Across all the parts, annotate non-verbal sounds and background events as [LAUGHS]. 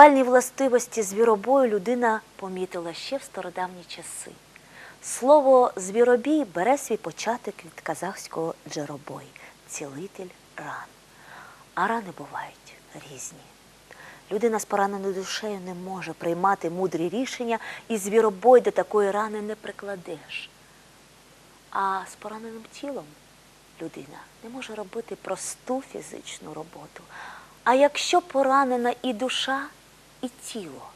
Лікувальні властивості звіробою людина помітила ще в стародавні часи. Слово звіробій бере свій початок від казахського джеробой цілитель ран. А рани бувають різні. Людина з пораненою душею не може приймати мудрі рішення, і звіробой до такої рани не прикладеш. А з пораненим тілом людина не може робити просту фізичну роботу. А якщо поранена і душа, і тіло,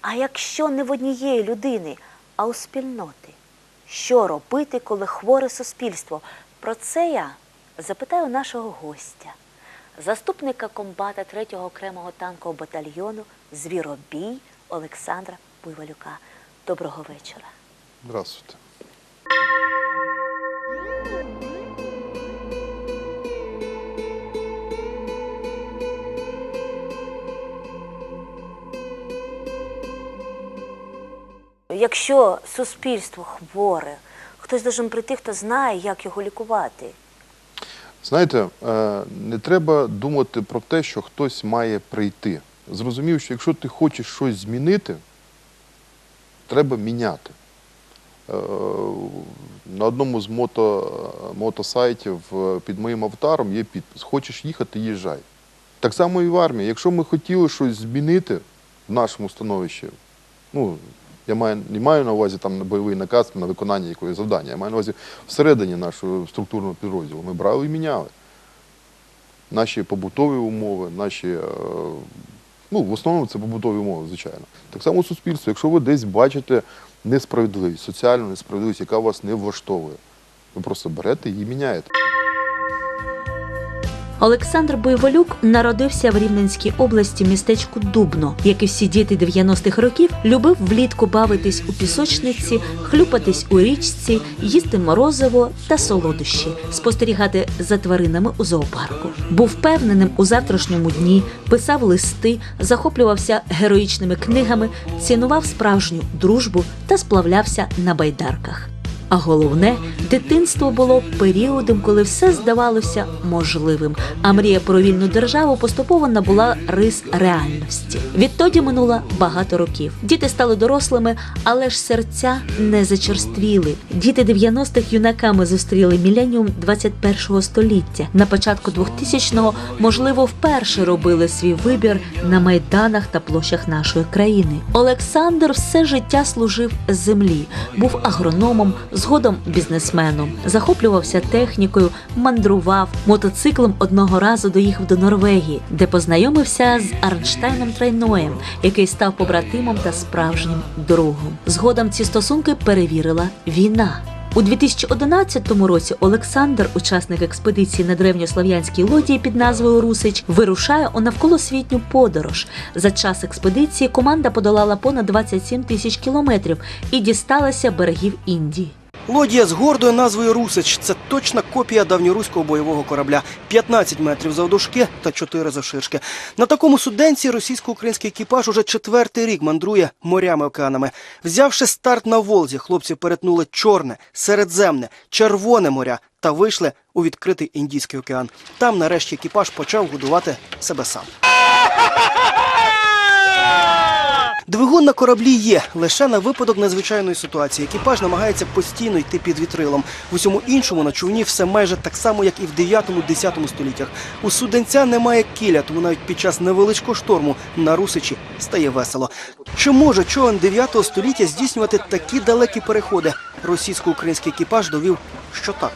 а якщо не в однієї людини, а у спільноти, що робити, коли хворе суспільство? Про це я запитаю нашого гостя, заступника комбата 3-го окремого танкового батальйону Звіробій Олександра Буйволюка. Доброго вечора. Здравствуйте. Якщо суспільство хворе, хтось должен прийти, хто знає, як його лікувати. Знаєте, е, не треба думати про те, що хтось має прийти. Зрозумів, що якщо ти хочеш щось змінити, треба міняти. Е, На одному з мото, мотосайтів е, під моїм аватаром є підпис Хочеш їхати, їжджай. Так само і в армії. Якщо ми хотіли щось змінити в нашому становищі, ну, я маю, не маю на увазі там бойовий наказ на виконання якогось завдання, я маю на увазі всередині нашого структурного підрозділу. Ми брали і міняли. Наші побутові умови, наші, е, ну, в основному це побутові умови, звичайно. Так само суспільство. Якщо ви десь бачите несправедливість, соціальну несправедливість, яка вас не влаштовує, ви просто берете і міняєте. Олександр Буйволюк народився в Рівненській області містечку Дубно, як і всі діти 90-х років, любив влітку бавитись у пісочниці, хлюпатись у річці, їсти морозиво та солодощі, спостерігати за тваринами у зоопарку. Був впевненим у завтрашньому дні, писав листи, захоплювався героїчними книгами, цінував справжню дружбу та сплавлявся на байдарках. А головне, дитинство було періодом, коли все здавалося можливим, а мрія про вільну державу поступово набула рис реальності. Відтоді минуло багато років. Діти стали дорослими, але ж серця не зачерствіли. Діти 90-х юнаками зустріли міленіум 21-го століття. На початку 2000-го, можливо, вперше робили свій вибір на майданах та площах нашої країни. Олександр все життя служив землі, був агрономом, згодом бізнесменом, захоплювався технікою, мандрував мотоциклом. Одного разу доїхав до Норвегії, де познайомився з Арнштайном Трайноєм, який став побратимом та справжнім другом. Згодом ці стосунки перевірила війна. У 2011 році Олександр, учасник експедиції на древньослов'янській лодії під назвою Русич, вирушає у навколосвітню подорож. За час експедиції команда подолала понад 27 тисяч кілометрів і дісталася берегів Індії. Лодія з гордою назвою Русич це точна копія давньоруського бойового корабля. 15 метрів завдовжки та 4 завширшки. На такому суденці російсько-український екіпаж уже четвертий рік мандрує морями океанами. Взявши старт на Волзі, хлопці перетнули Чорне, Середземне, Червоне моря та вийшли у відкритий Індійський океан. Там нарешті екіпаж почав годувати себе сам. Двигун на кораблі є лише на випадок надзвичайної ситуації. Екіпаж намагається постійно йти під вітрилом. В усьому іншому на човні все майже так само, як і в 9-10 століттях. У суденця немає кіля, тому навіть під час невеличкого шторму на Русичі стає весело. Чи може човен 9 століття здійснювати такі далекі переходи? Російсько-український екіпаж довів, що так.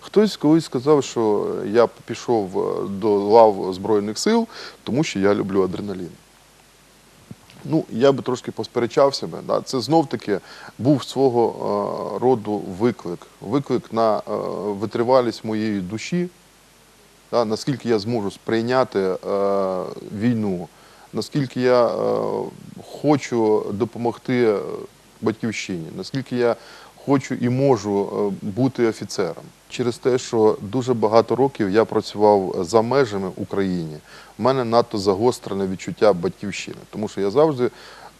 Хтось колись сказав, що я пішов е, до лав Збройних сил, тому що я люблю адреналін. Ну, я би трошки посперечав себе. Да. Це знов-таки був свого е, роду виклик. Виклик на е, витривалість моєї душі, да, наскільки я зможу сприйняти е, війну, наскільки я хочу допомогти батьківщині, наскільки я хочу і можу бути офіцером. Через те, що дуже багато років я працював за межами України, в мене надто загострене відчуття батьківщини. Тому що я завжди,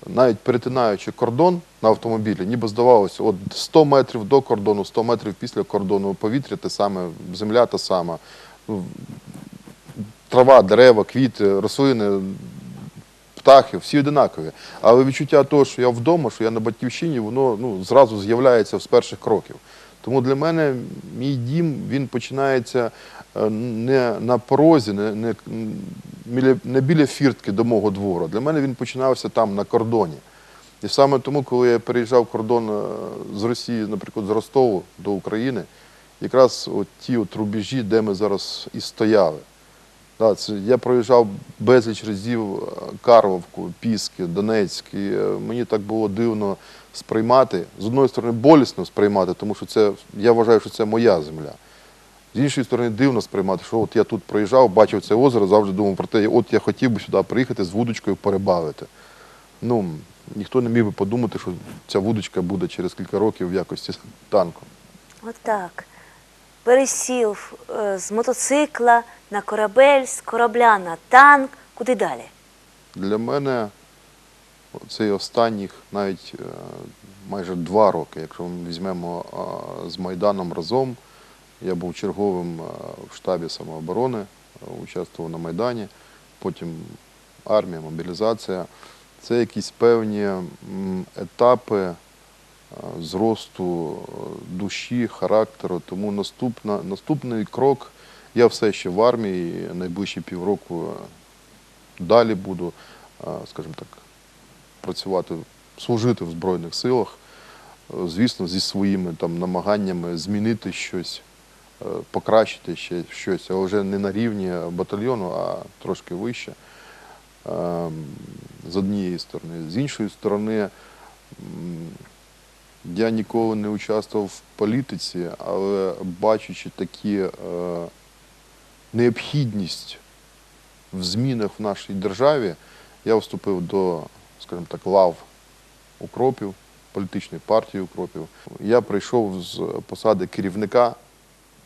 навіть перетинаючи кордон на автомобілі, ніби здавалося, от 100 метрів до кордону, 100 метрів після кордону, повітря те саме, земля та сама. Ну, трава, дерева, квіти, рослини, птахи, всі одинакові. Але відчуття того, що я вдома, що я на батьківщині, воно ну, зразу з'являється з перших кроків. Тому для мене мій дім він починається е, не на порозі, не, не, не біля фіртки до мого двору. Для мене він починався там на кордоні. І саме тому, коли я переїжджав кордон е, з Росії, наприклад, з Ростову до України, якраз от ті от рубежі, де ми зараз і стояли. Я проїжджав безліч разів е, Карловку, Піски, Донецьк, і е, мені так було дивно сприймати. З одної сторони, болісно сприймати, тому що це, я вважаю, що це моя земля. З іншої сторони, дивно сприймати, що от я тут проїжджав, бачив це озеро, завжди думав про те, от я хотів би сюди приїхати з вудочкою перебавити. Ну, ніхто не міг би подумати, що ця вудочка буде через кілька років в якості танку. Отак. Пересів е, з мотоцикла на корабель, з корабля на танк. Куди далі? Для мене цей останніх навіть е, майже два роки, якщо ми візьмемо е, з Майданом разом, я був черговим в штабі самооборони, участвував на Майдані, потім армія, мобілізація. Це якісь певні етапи зросту е, душі, характеру. Тому наступна, наступний крок я все ще в армії, найближчі півроку е, далі буду, е, скажімо так, працювати, служити в Збройних силах, е, звісно, зі своїми там намаганнями змінити щось, е, покращити ще щось, але вже не на рівні батальйону, а трошки вище. Е, З однієї сторони. З іншої сторони, я ніколи не участвував в політиці, але бачачи такі е, необхідність в змінах в нашій державі, я вступив до, скажімо так, лав укропів, політичної партії укропів. Я прийшов з посади керівника,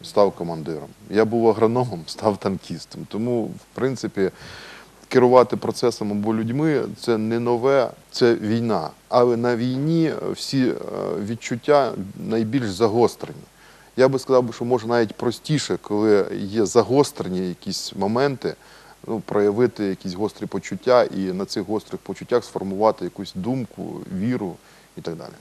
став командиром. Я був агрономом, став танкістом. Тому, в принципі, керувати процесом або людьми це не нове, це війна. Але на війні всі е, відчуття найбільш загострені. Я би сказав, що може навіть простіше, коли є загострені якісь моменти, ну, проявити якісь гострі почуття і на цих гострих почуттях сформувати якусь думку, віру і так далі.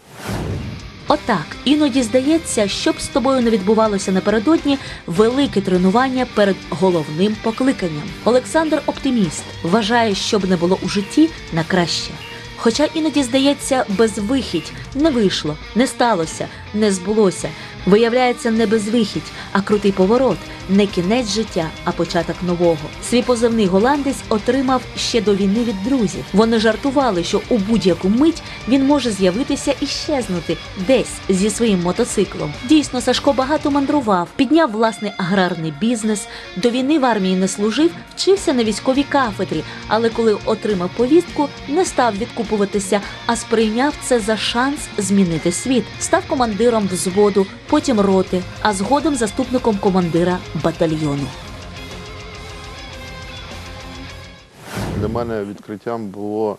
Отак, іноді здається, що б з тобою не відбувалося напередодні, велике тренування перед головним покликанням. Олександр оптиміст вважає, що б не було у житті на краще. Хоча іноді здається, безвихідь не вийшло, не сталося, не збулося. Виявляється, не безвихідь, а крутий поворот, не кінець життя, а початок нового. Свій позивний голландець отримав ще до війни від друзів. Вони жартували, що у будь-яку мить він може з'явитися і щезнути десь зі своїм мотоциклом. Дійсно, Сашко багато мандрував, підняв власний аграрний бізнес. До війни в армії не служив, вчився на військовій кафедрі, але коли отримав повістку, не став відкупуватися, а сприйняв це за шанс змінити світ. Став командиром взводу, потім роти, а згодом заступником командира батальйону. Для мене відкриттям було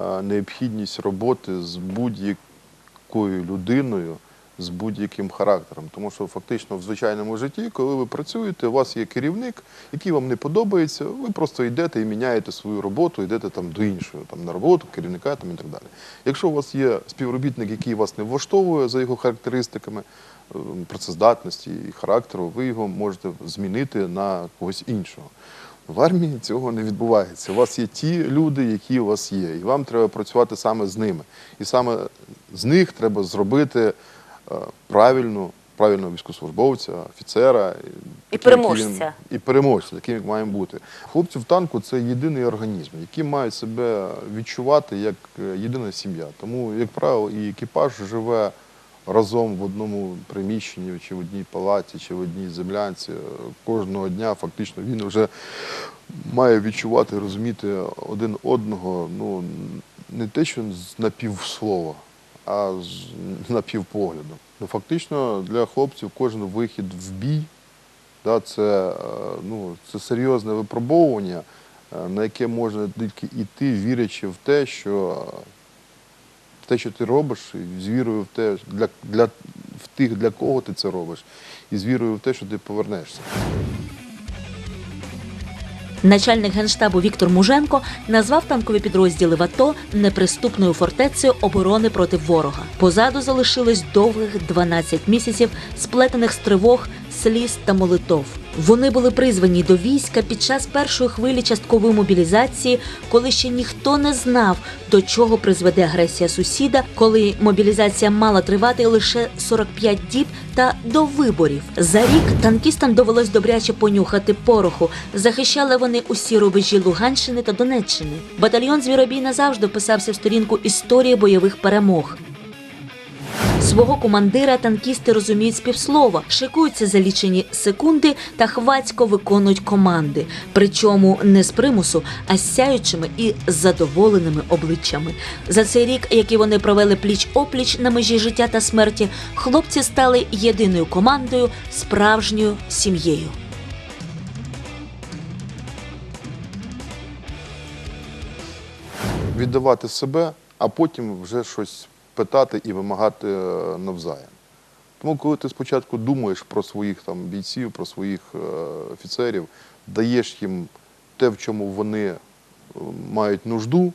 е, необхідність роботи з будь-якою людиною, з будь-яким характером. Тому що фактично в звичайному житті, коли ви працюєте, у вас є керівник, який вам не подобається, ви просто йдете і міняєте свою роботу, йдете там до іншого, там на роботу, керівника там, і так далі. Якщо у вас є співробітник, який вас не влаштовує за його характеристиками, працездатності і характеру, ви його можете змінити на когось іншого. В армії цього не відбувається. У вас є ті люди, які у вас є, і вам треба працювати саме з ними. І саме з них треба зробити е, правильну, правильного військовослужбовця, офіцера І таким, переможця. він- І переможця, яким як маємо бути. Хлопці в танку це єдиний організм, які мають себе відчувати як е, єдина сім'я. Тому, як правило, і екіпаж живе разом в одному приміщенні, чи в одній палаті, чи в одній землянці. Кожного дня фактично він вже має відчувати, розуміти один одного, ну не те, що з напівслова, а з напівпогляду. Ну, фактично для хлопців кожен вихід в бій да, це, е, ну, це серйозне випробовування, е, на яке можна тільки йти, вірячи в те, що те, що ти робиш, і з вірою в те, для, для, в тих, для кого ти це робиш, і з вірою в те, що ти повернешся. Начальник генштабу Віктор Муженко назвав танкові підрозділи в АТО неприступною фортецею оборони проти ворога. Позаду залишилось довгих 12 місяців, сплетених з тривог, сліз та молитов. Вони були призвані до війська під час першої хвилі часткової мобілізації, коли ще ніхто не знав, до чого призведе агресія сусіда, коли мобілізація мала тривати лише 45 діб та до виборів. За рік танкістам довелось добряче понюхати пороху. Захищали вони усі рубежі Луганщини та Донеччини. Батальйон Звіробій назавжди вписався в сторінку історії бойових перемог. Свого командира танкісти розуміють співслова, шикуються за лічені секунди та хвацько виконують команди. Причому не з примусу, а з сяючими і задоволеними обличчями. За цей рік, який вони провели пліч опліч на межі життя та смерті, хлопці стали єдиною командою, справжньою сім'єю. Віддавати себе, а потім вже щось питати і вимагати е, навзаєм. Тому, коли ти спочатку думаєш про своїх там бійців, про своїх е, офіцерів, даєш їм те, в чому вони е, мають нужду,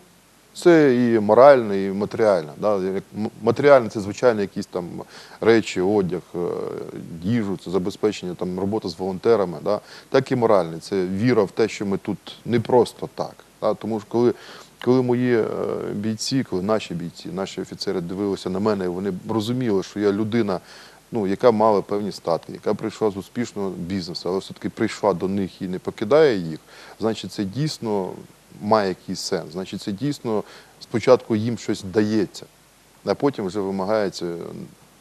це і морально, і матеріально. Да? Матеріально це звичайно якісь там речі, одяг, їжу, це забезпечення там робота з волонтерами. Да? Так і моральне. Це віра в те, що ми тут не просто так. Да? Тому що коли, коли мої е, бійці, коли наші бійці, наші офіцери дивилися на мене, вони розуміли, що я людина. Ну, яка мала певні статки, яка прийшла з успішного бізнесу, але все-таки прийшла до них і не покидає їх, значить, це дійсно має якийсь сенс. Значить, це дійсно спочатку їм щось дається, а потім вже вимагається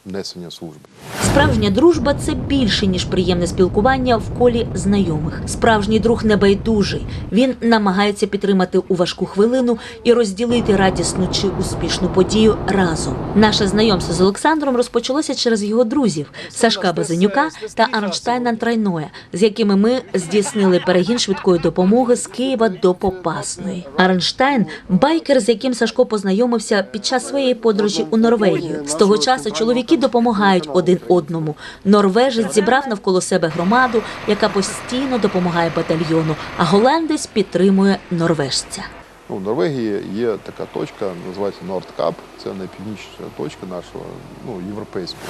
несення служби. Справжня дружба це більше ніж приємне спілкування в колі знайомих. Справжній друг небайдужий. Він намагається підтримати у важку хвилину і розділити радісну чи успішну подію разом. Наше знайомство з Олександром розпочалося через його друзів Сашка Безенюка та Арнштайна Трайноя, з якими ми здійснили перегін швидкої допомоги з Києва до Попасної. Арнштайн байкер, з яким Сашко познайомився під час своєї подорожі у Норвегію. З того часу чоловіки допомагають один одному. Норвежець зібрав навколо себе громаду, яка постійно допомагає батальйону, а голландець підтримує норвежця. Ну, в Норвегії є така точка, називається Нордкап. Це найпівнічніша точка нашого ну, європейської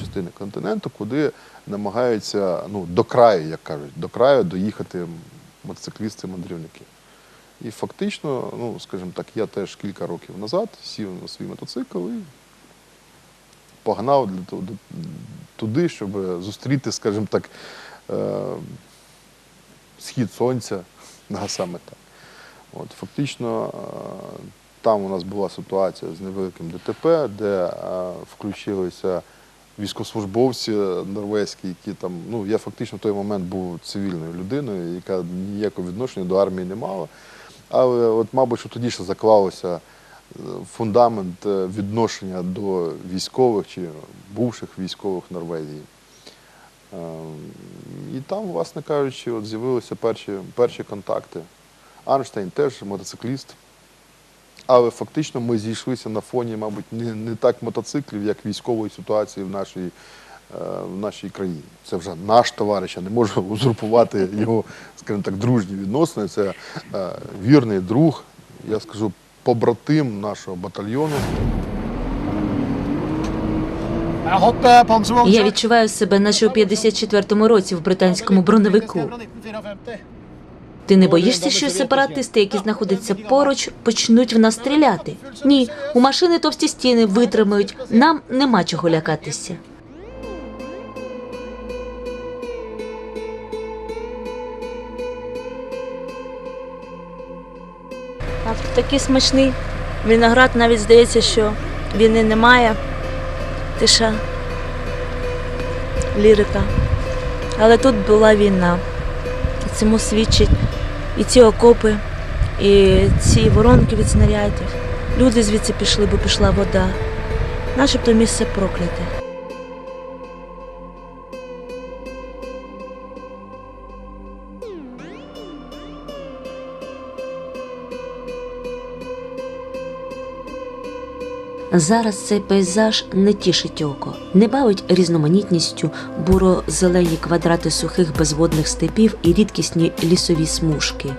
частини континенту, куди намагаються ну, до краю, як кажуть, до краю доїхати мотоциклісти-мандрівники. І фактично, ну, скажімо так, я теж кілька років назад сів на свій мотоцикл і погнав туди, щоб зустріти, скажімо так, е, схід сонця, [LAUGHS] саме так. От, фактично, е, там у нас була ситуація з невеликим ДТП, де е, включилися військовослужбовці норвезькі, які там, ну, я фактично в той момент був цивільною людиною, яка ніякого відношення до армії не мала. Але от, мабуть, що тоді ще заклалося фундамент е, відношення до військових чи бувших військових Норвегії. Е, І там, власне кажучи, от з'явилися перші, перші контакти. Арнштейн теж мотоцикліст. Але фактично ми зійшлися на фоні, мабуть, не, не так мотоциклів, як військової ситуації в нашій, е, в нашій країні. Це вже наш товариш, я не можу [LAUGHS] узурпувати його, скажімо так, дружні відносини. Це е, вірний друг, я скажу, побратим нашого батальйону. Я відчуваю себе, наче у 54-му році в британському броневику. Ти не боїшся, що сепаратисти, які знаходяться поруч, почнуть в нас стріляти? Ні, у машини товсті стіни витримають. Нам нема чого лякатися. Такий смачний виноград, навіть здається, що війни немає. Тиша, лірика. Але тут була війна. Цьому свідчить і ці окопи, і ці воронки від снарядів. Люди звідси пішли, бо пішла вода. Начебто місце прокляте. Зараз цей пейзаж не тішить око, не бавить різноманітністю буро-зелені квадрати сухих безводних степів і рідкісні лісові смужки.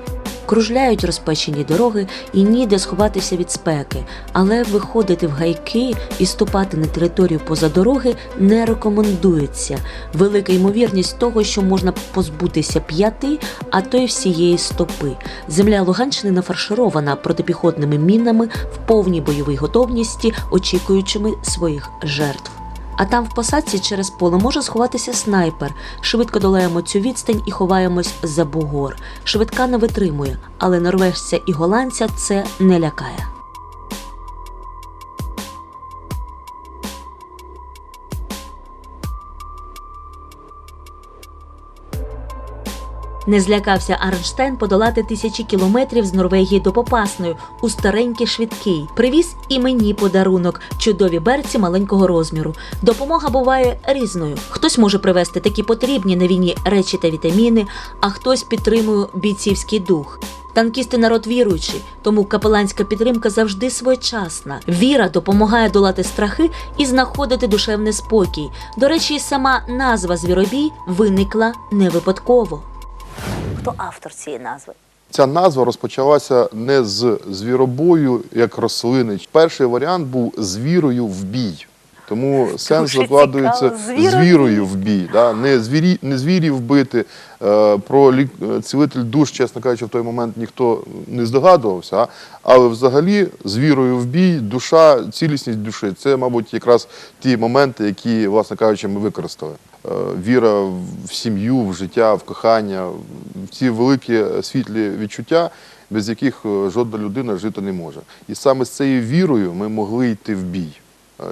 Кружляють розпечені дороги і ніде сховатися від спеки, але виходити в гайки і ступати на територію поза дороги не рекомендується. Велика ймовірність того, що можна позбутися п'яти, а то й всієї стопи. Земля Луганщини нафарширована протипіхотними мінами в повній бойовій готовності, очікуючими своїх жертв. А там в посадці через поле може сховатися снайпер. Швидко долаємо цю відстань і ховаємось за бугор. Швидка не витримує, але норвежця і голландця це не лякає. Не злякався Арнштейн подолати тисячі кілометрів з Норвегії до Попасної у старенький швидкий. Привіз і мені подарунок чудові берці маленького розміру. Допомога буває різною. Хтось може привезти такі потрібні на війні речі та вітаміни, а хтось підтримує бійцівський дух. Танкісти народ віруючий, тому капеланська підтримка завжди своєчасна. Віра допомагає долати страхи і знаходити душевний спокій. До речі, сама назва звіробій виникла не випадково. Хто автор цієї назви? Ця назва розпочалася не з звіробою як рослини. Перший варіант був з вірою в бій. Тому сенс закладується цікаво. з З вірою в бій. Да? Не, звірі, не звірів вбити. Е, про лік... е, цілитель душ, чесно кажучи, в той момент ніхто не здогадувався. Але взагалі з вірою в бій, душа, цілісність душі це, мабуть, якраз ті моменти, які, власне кажучи, ми використали. Е, Віра в сім'ю, в життя, в кохання, в ці великі е, світлі відчуття, без яких е, жодна людина жити не може. І саме з цією вірою ми могли йти в бій.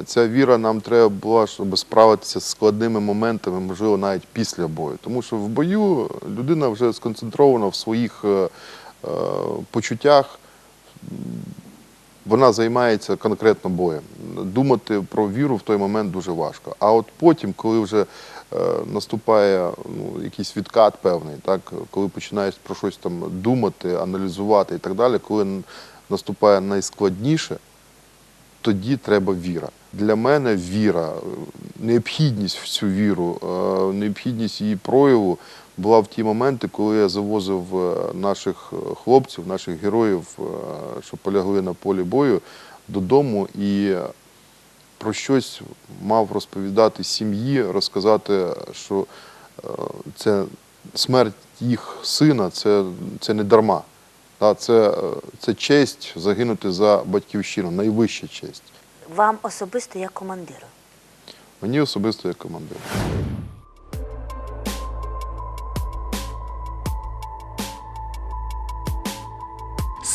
Ця віра нам треба була, щоб справитися з складними моментами, можливо, навіть після бою. Тому що в бою людина вже сконцентрована в своїх почуттях, вона займається конкретно боєм. Думати про віру в той момент дуже важко. А от потім, коли вже наступає ну, якийсь відкат певний, так, коли починаєш про щось там думати, аналізувати і так далі, коли наступає найскладніше, тоді треба віра. Для мене віра, е, необхідність в цю віру, е, необхідність її прояву була в ті моменти, коли я завозив е, наших е, хлопців, наших героїв, е, що полягли на полі бою, додому і про щось мав розповідати сім'ї, розказати, що е, це смерть їх сина, це, це не дарма. Це, е, це честь загинути за батьківщину, найвища честь. Вам особисто як командиру. Мені особисто як командир.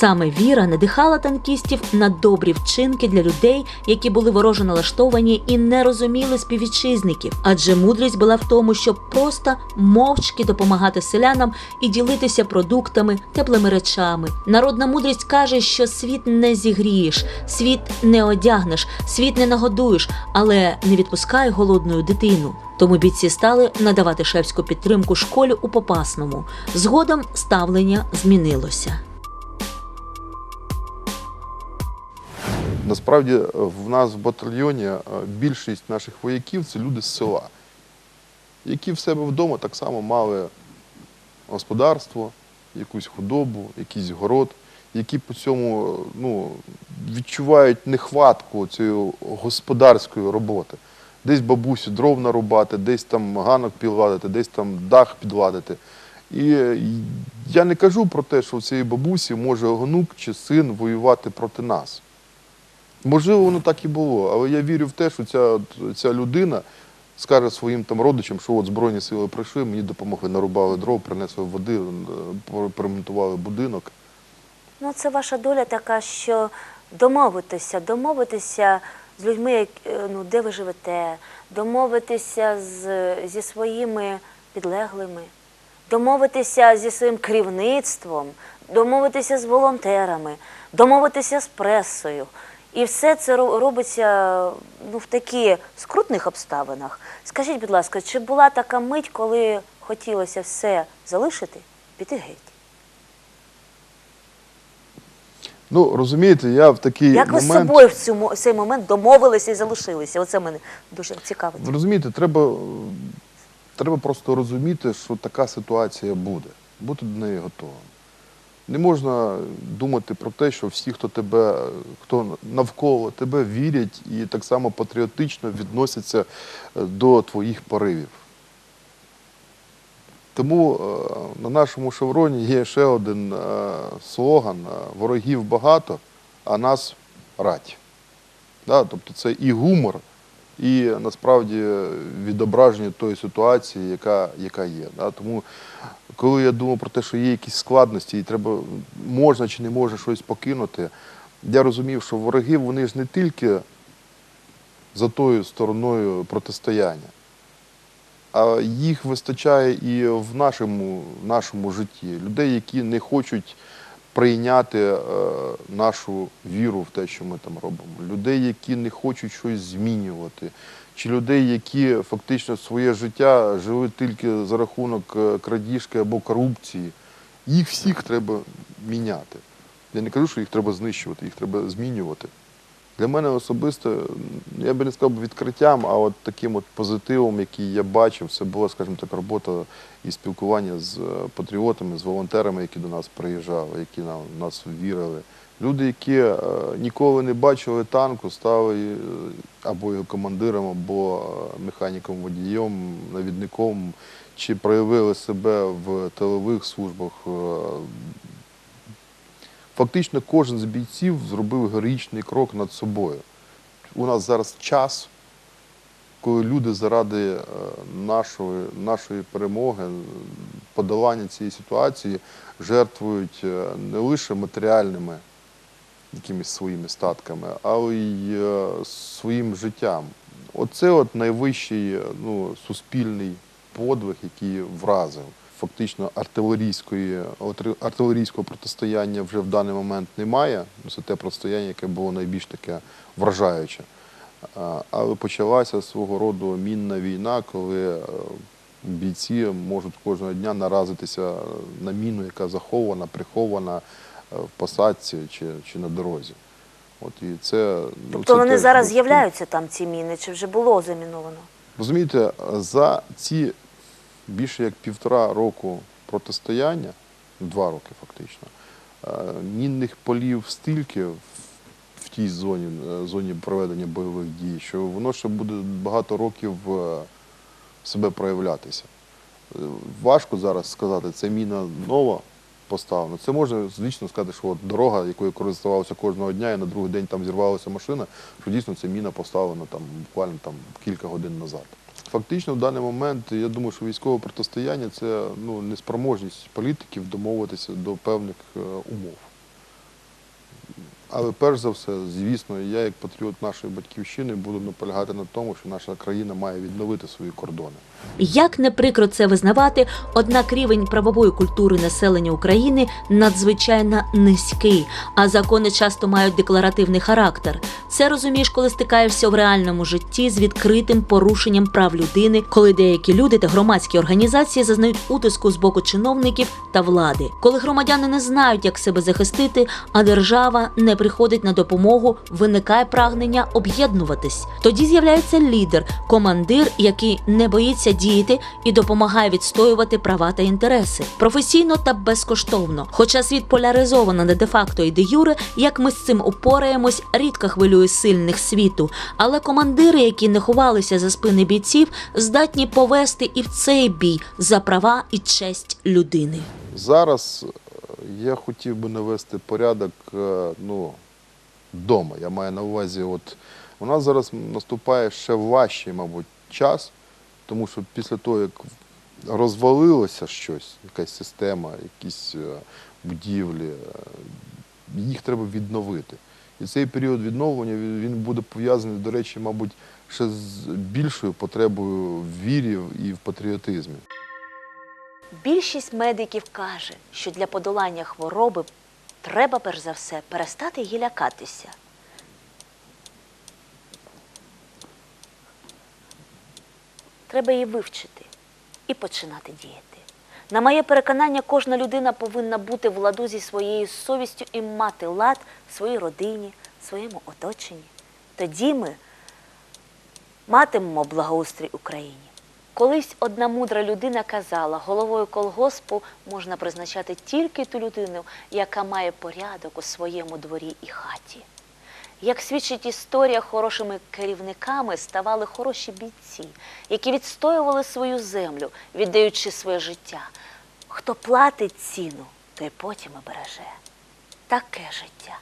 Саме віра надихала танкістів на добрі вчинки для людей, які були вороже налаштовані і не розуміли співвітчизників. Адже мудрість була в тому, щоб просто мовчки допомагати селянам і ділитися продуктами, теплими речами. Народна мудрість каже, що світ не зігрієш, світ не одягнеш, світ не нагодуєш, але не відпускай голодну дитину. Тому бійці стали надавати шефську підтримку школі у Попасному. Згодом ставлення змінилося. Насправді е, в нас в батальйоні е, більшість наших вояків це люди з села, які в себе вдома так само мали господарство, якусь худобу, якийсь город, які по цьому е, ну, відчувають нехватку цієї господарської роботи. Десь бабусі дров нарубати, десь там ганок підладити, десь там дах підладити. І я не кажу про те, що в цієї бабусі може онук чи син воювати проти нас. Можливо, воно так і було, але я вірю в те, що ця, ця людина скаже своїм там родичам, що от Збройні сили прийшли, мені допомогли, нарубали дров, принесли води, е, поремонтували будинок. Ну, це ваша доля така, що домовитися, домовитися з людьми, е, ну, де ви живете, домовитися з, зі своїми підлеглими, домовитися зі своїм керівництвом, домовитися з волонтерами, домовитися з пресою. І все це робиться ну, в таких скрутних обставинах. Скажіть, будь ласка, чи була така мить, коли хотілося все залишити, піти геть? Ну, розумієте, я в такий Як ви з момент... собою в цей момент домовилися і залишилися? Оце мене дуже цікавить. Ви розумієте, треба, треба просто розуміти, що така ситуація буде. Бути до неї готовим. Не можна думати про те, що всі, хто тебе, хто навколо тебе вірять і так само патріотично відносяться е, до твоїх поривів. Тому е, на нашому шевроні є ще один е, слоган: ворогів багато, а нас рать. Да? Тобто це і гумор, і насправді відображення тої ситуації, яка, яка є. Да? Тому коли я думав про те, що є якісь складності, і треба можна чи не можна щось покинути, я розумів, що вороги вони ж не тільки за тою стороною протистояння, а їх вистачає і в нашому, нашому житті. Людей, які не хочуть прийняти е, нашу віру в те, що ми там робимо. Людей, які не хочуть щось змінювати. Чи людей, які фактично своє життя живуть тільки за рахунок е, крадіжки або корупції. Їх всіх треба міняти. Я не кажу, що їх треба знищувати, їх треба змінювати. Для мене особисто, я би не сказав відкриттям, а от таким от позитивом, який я бачив, це була, скажімо так, робота і спілкування з е, патріотами, з волонтерами, які до нас приїжджали, які нам нас вірили. Люди, які е, ніколи не бачили танку, стали е, або його командиром, або е, механіком водієм, навідником, чи проявили себе в тилових службах. Фактично кожен з бійців зробив героїчний крок над собою. У нас зараз час, коли люди заради нашої, нашої перемоги, подолання цієї ситуації жертвують не лише матеріальними якимись своїми статками, але й е, своїм життям. Оце от найвищий е, ну, суспільний подвиг, який вразив. Фактично артилерійської, артилерійського протистояння вже в даний момент немає. Ну, Це те протистояння, яке було найбільш таке вражаюче. Але почалася свого роду мінна війна, коли е, бійці можуть кожного дня наразитися на міну, яка захована, прихована в посадці чи, чи на дорозі. От і це, ну, Тобто це вони теж зараз з'являються там, ці міни, чи вже було заміновано? Розумієте, за ці більше як півтора року протистояння, два роки фактично, е, мінних полів стільки в, тій зоні, е, зоні проведення бойових дій, що воно ще буде багато років е, себе проявлятися. Е, Важко зараз сказати, це міна нова поставлена. Це можна звично сказати, що от дорога, якою користувалася кожного дня, і на другий день там зірвалася машина, що дійсно ця міна поставлена там буквально там кілька годин назад. Фактично, в даний момент я думаю, що військове протистояння це ну, неспроможність політиків домовитися до певних е, умов. Але перш за все, звісно, я як патріот нашої батьківщини буду наполягати на тому, що наша країна має відновити свої кордони. Як не прикро це визнавати, однак рівень правової культури населення України надзвичайно низький, а закони часто мають декларативний характер. Це розумієш, коли стикаєшся в реальному житті з відкритим порушенням прав людини, коли деякі люди та громадські організації зазнають утиску з боку чиновників та влади, коли громадяни не знають, як себе захистити, а держава не приходить на допомогу, виникає прагнення об'єднуватись. Тоді з'являється лідер, командир, який не боїться діяти і допомагає відстоювати права та інтереси професійно та безкоштовно. Хоча світ поляризовано не де-факто і де юре, як ми з цим упораємось, рідко хвилює сильних світу. Але командири, які не ховалися за спини бійців, здатні повести і в цей бій за права і честь людини. Зараз я хотів би навести порядок е, ну, вдома. Я маю на увазі, от у нас зараз наступає ще важчий, мабуть, час, тому що після того, як розвалилося щось, якась система, якісь е, будівлі, е, їх треба відновити. І цей період відновлення він буде пов'язаний, до речі, мабуть, ще з більшою потребою в вірі і в патріотизмі. Більшість медиків каже, що для подолання хвороби треба перш за все перестати її лякатися. Треба її вивчити і починати діяти. На моє переконання, кожна людина повинна бути в ладу зі своєю совістю і мати лад своїй родині, своєму оточенні. Тоді ми матимемо благоустрій Україні. Колись одна мудра людина казала, головою колгоспу можна призначати тільки ту людину, яка має порядок у своєму дворі і хаті. Як свідчить історія, хорошими керівниками ставали хороші бійці, які відстоювали свою землю, віддаючи своє життя. Хто платить ціну, той потім і береже. Таке життя.